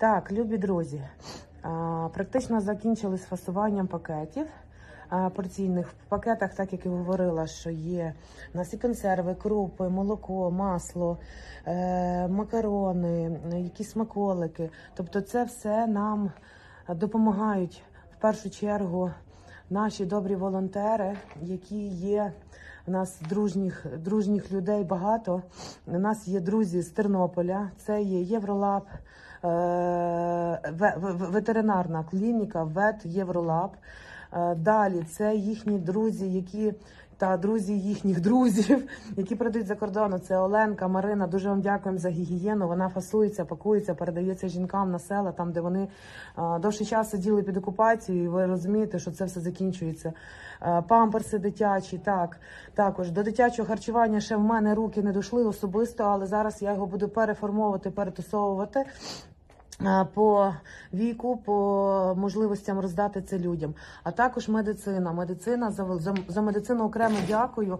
Так, любі друзі, практично закінчили з фасуванням пакетів. Порційних в пакетах, так як і говорила, що є у нас і консерви, крупи, молоко, масло, е, макарони, якісь смаколики. Тобто, це все нам допомагають в першу чергу наші добрі волонтери, які є. У нас дружніх, дружніх людей багато. У нас є друзі з Тернополя. Це є Євролаб, е, ве- ве- ветеринарна клініка, ВЕТ Євролаб. Е, Далі це їхні друзі, які та друзі їхніх друзів, які продають за кордону. Це Оленка, Марина. Дуже вам дякуємо за гігієну. Вона фасується, пакується, передається жінкам на села, там де вони е, довший час сиділи під окупацією. І ви розумієте, що це все закінчується. Е, Памперси дитячі, так також до дитячого харчування ще в мене руки не дійшли особисто, але зараз я його буду переформовувати, перетасовувати. Е, По віку, по можливостям роздати це людям, а також медицина. Медицина за за, за медицину окремо дякую.